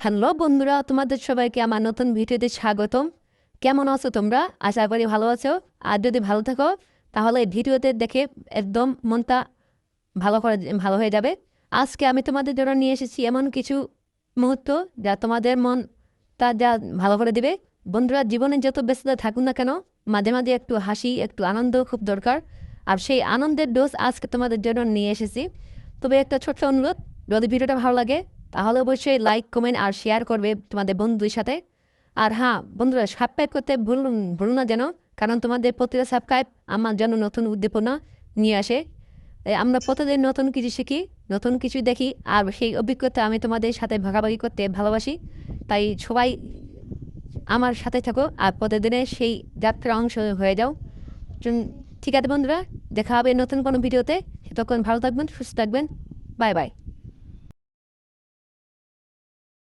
Hello বন্ধুরা, তোমাদের সবাইকে আমার নতুন ভিডিওতে স্বাগতম। কেমন আছো তোমরা? আশা করি ভালো আছো। আর যদি ভালো থাকো, তাহলে ভিডিওতে দেখে একদম মনটা ভালো করে, ভালো হয়ে যাবে। আজকে আমি তোমাদের জন্য নিয়ে এসেছি এমন কিছু মুহূর্ত যা তোমাদের মন তা যা ভালো করে দিবে। বন্ধুরা, জীবনে যত ব্যস্ততা থাকুক না কেন, মাঝে মাঝে একটু হাসি, একটু আনন্দ খুব দরকার। আর সেই আনন্দের ডোজ আজকে তোমাদের জন্য নিয়ে এসেছি। তবে একটা ছোট্ট অনুরোধ, যদি ভিডিওটা ভালো লাগে তাহলে অবশ্যই লাইক কমেন্ট আর শেয়ার করবে তোমাদের বন্ধুদের সাথে। আর হ্যাঁ বন্ধুরা সাবস্ক্রাইব করতে ভুল ভুলুন না যেন, কারণ তোমাদের প্রতিটা সাবস্ক্রাইব আমার জন্য নতুন উদ্দীপনা নিয়ে আসে। তাই আমরা প্রতিদিন নতুন কিছু শিখি, নতুন কিছু দেখি, আর সেই অভিজ্ঞতা আমি তোমাদের সাথে ভাগাভাগি করতে ভালোবাসি। তাই সবাই আমার সাথে থাকো, আর প্রতিদিনের সেই যাত্রার অংশ হয়ে যাও। ঠিক আছে বন্ধুরা, দেখা হবে নতুন কোনো ভিডিওতে। তখন ভালো থাকবেন, সুস্থ থাকবেন। Bye bye